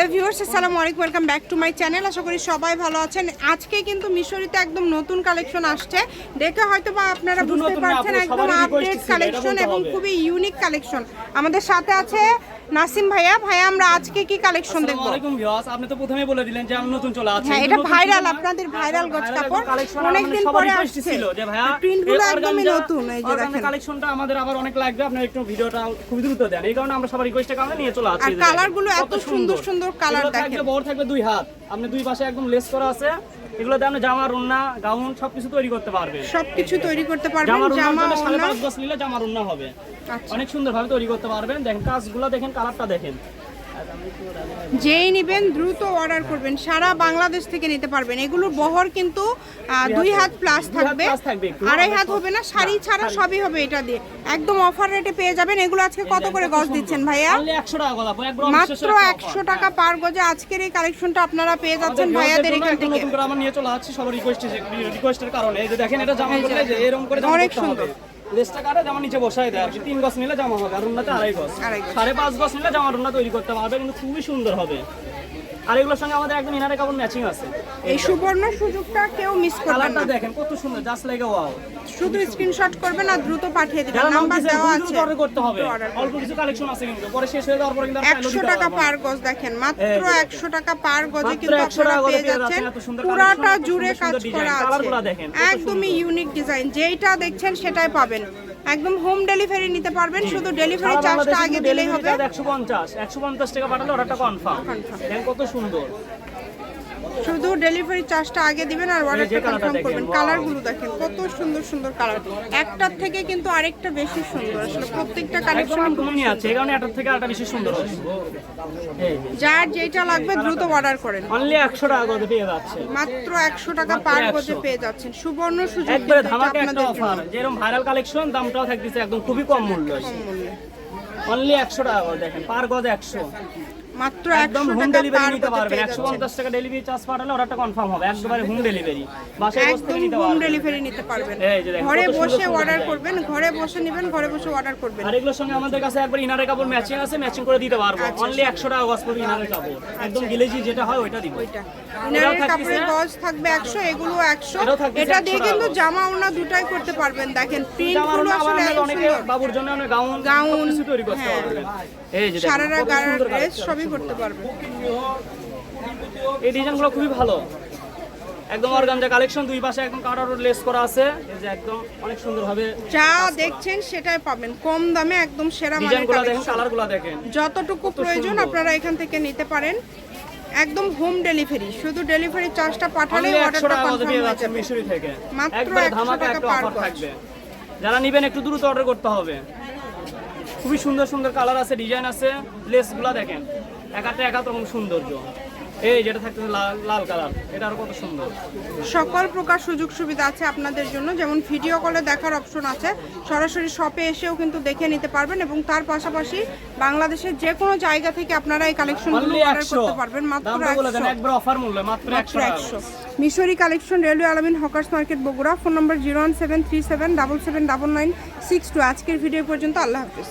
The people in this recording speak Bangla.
হ্যালো ভিউয়ার্স আসসালামু আলাইকুম welcome back to my channel. আশা করি সবাই ভালো আছেন। আজকে কিন্তু মিশরিতে একদম নতুন কালেকশন আসছে। দেখে হয়তো বা আপনারা বুঝতে পারছেন একদম আপডেট কালেকশন এবং খুবই ইউনিক কালেকশন। আমাদের সাথে আছে নাসিম ভাইয়া ভাইয়া আমরা আজকে কি কালেকশন দেখব আসসালামু ভিউয়ার্স আপনি তো প্রথমেই বলে দিলেন যে আমি নতুন চলে আসছি হ্যাঁ, এটা নতুন viral, কিছু না। আপনাদের viral গজ কাপড়। অনেকদিন পরে আসছে। ছিল যে ভাইয়া print গুলো এই একদমই নতুন, এই যে দেখেন। কালেকশনটা আমাদের আবার অনেক লাগবে আপনি একটু ভিডিওটা খুব দ্রুত দেন এই কারণে আমরা সবার রিকোয়েস্টের কারণে নিয়ে চলে আসছি আর এই যে দেখেন। colour গুলো এত সুন্দর সুন্দর থাকবে দেখেন। বড় থাকবে দুই হাত আপনি দুই পাশে একদম লেস করা আছে এগুলো দিয়ে আপনি জামা রুন্না গাউন সবকিছু তৈরি করতে পারবেন। সবকিছু তৈরি করতে পারবেন জামা রুন্না সাড়ে পাঁচ গজ নিলে জামা রুন্না হবে। আচ্ছা। অনেক সুন্দর ভাবে তৈরি করতে পারবেন। দেখেন কাজগুলো দেখেন কালারটা দেখেন। যেই নেবেন দ্রুত অর্ডার করবেন। সারা বাংলাদেশ থেকে নিতে পারবেন। এগুলোর বহর কিন্তু দুই হাত প্লাস থাকবে। আড়াই হাত হবে না শাড়ি ছাড়া সবই হবে এটা দিয়ে। একদম অফার রেটে পেয়ে যাবেন। এগুলো আজকে কত করে গজ দিচ্ছেন ভাইয়া? অনলি 100 টাকা গোলাপ একদম মাত্র একশো টাকা পার গজে আজকের এই কালেকশনটা আপনারা পেয়ে যাচ্ছেন ভাইয়াদের এখান থেকে। নিয়ে চলে আসছি। সবার রিকোয়েস্টের কারণে। দেখেন এটা জামা এরকম করে অনেক সুন্দর। লেসটা কাটা জামা নিচে বসাই দেয়। তিন গজ নিলে জামা হবে আর রুন্নাতে আড়াই গজ গজ। সাড়ে পাঁচ গজ নিলে জামা রুন্না তৈরি করতে পারবে কিন্তু খুবই সুন্দর হবে। আর এগুলোর সঙ্গে আমাদের একদম ইনারে কাপড় ম্যাচিং আছে। এই সুবর্ণ সুযোগটা কেউ মিস করবেন না। দেখেন কত সুন্দর জাস্ট লাইক ওয়াও শুধু স্ক্রিনশট করবেন আর দ্রুত পাঠিয়ে দিবেন। নাম্বার দেওয়া আছে। অর্ডার করতে হবে। অল্প কিছু কালেকশন আছে কিন্তু পরে শেষ হয়ে যাওয়ার পরে কিন্তু আর চাইলেও একশো দিতে টাকা পার গজ দেখেন মাত্র এই যে। একশো টাকা পার গজে কিন্তু 100 আপনারা পেয়ে যাচ্ছেন পুরাটা জুড়ে কাজ করা আছে। একদমই ইউনিক ডিজাইন যেইটা দেখছেন সেটাই পাবেন। একদম হোম ডেলিভারি নিতে পারবেন শুধু ডেলিভারি চার্জটা আগে দিলেই হবে। charge 150 150 টাকা পাঠালে অর্ডারটা কনফার্ম কত সুন্দর। শুধু ডেলিভারি চার্জটা আগে দিবেন আর অর্ডারটা কনফার্ম করবেন। কালারগুলো দেখেন কত সুন্দর সুন্দর কালার একটার থেকে কিন্তু আরেকটা বেশি সুন্দর। আসলে প্রত্যেকটা কালেকশন আনকমনই আছে। এই কারণে এটার থেকে আরেকটা বেশি সুন্দর। যার যেটা লাগবে দ্রুত অর্ডার করেন। অনলি 100 টাকা করে পেয়ে যাচ্ছে। মাত্র একশো টাকা পার 100 গজে পেয়ে যাচ্ছেন। সুবর্ণ সুযোগ একবারে ধামাকা একটা অফার যেরকম ভাইরাল কালেকশন দামটাও থাকতেছে একদম খুবই কম মূল্য। অনলি 100 টাকা দেখেন পার গজ 100 মাত্র একদম হোম ডেলিভারি নিতে পারবেন। পেয়ে একশো যাচ্ছেন পঞ্চাশ টাকা ডেলিভারি চার্জ পাঠালে অর্ডারটা কনফার্ম হবে। একবারে হোম ডেলিভারি বাসায় বসে নিতে হোম ডেলিভারি নিতে পারবেন। এই যে দেখেন, ঘরে বসে অর্ডার করবেন ঘরে বসে নেবেন ঘরে বসে অর্ডার করবেন। আর এগুলোর সঙ্গে আমাদের কাছে একবার ইনারের কাপড় ম্যাচিং আছে ম্যাচিং করে দিতে পারব। আচ্ছা, অনলি একশো টাকা গজ পড়বে ইনারের কাপড়। একদম গিলেজি যেটা হয় ওইটা দিব। ওইটা। এটাও ইনারের কাপড়ের গজ থাকবে একশো এগুলো একশো। এটাও থাকতেছে এটা দিয়ে কিন্তু। জামা ওনা দুটাই করতে পারবেন। দেখেন প্রিন্টগুলো আসলে অনেকে বাবুর জন্য অনেক গাউন গাউন, তৈরি করতে হ্যাঁ। পারবেন। এই যে সারারা সুন্দর ড্রেস সবই করতে পারবেন এই ডিজাইনগুলো খুবই ভালো। একদম অর্গানজা কালেকশন দুই পাশে একদম লেস করা আছে এই যে একদম অনেক সুন্দর ভাবে যা দেখছেন সেটাই পাবেন। কম দামে একদম সেরা মানের ডিজাইনগুলো দেখেন কালারগুলো দেখেন। যতটুকু প্রয়োজন আপনারা এখান থেকে নিতে পারেন। একদম হোম ডেলিভারি শুধু ডেলিভারি চার্জটা পাঠালে অর্ডারটা কনফার্ম হয়ে যাবে। মিশরি থেকে। মাত্র 100 টাকা গজ। থাকবে। যারা নিবেন একটু দ্রুত অর্ডার করতে হবে। খুবই সুন্দর সুন্দর কালার আছে ডিজাইন আছে। লেসগুলো দেখেন একাতে একাত রকম সৌন্দর্য। এই যেটা থাকতেছে লাল কালার এটা আরও কত সুন্দর। সকল প্রকার সুযোগ সুবিধা আছে আপনাদের জন্য। যেমন ভিডিও কলে দেখার অপশন আছে। সরাসরি শপে এসেও কিন্তু দেখে নিতে পারবেন এবং তার পাশাপাশি বাংলাদেশের যে কোনো জায়গা থেকে আপনারা এই কালেকশনগুলো অর্ডার করতে পারবেন মাত্র দামটা বলে দেন একশো। একবার অফার মূল্য মাত্র মাত্র একশো টাকা। একশো। Mishri collection railway Alamin hawkers market Bogura. Phone number zero one seven three seven double seven double nine six two আজকের ভিডিও পর্যন্ত আল্লাহ হাফিজ।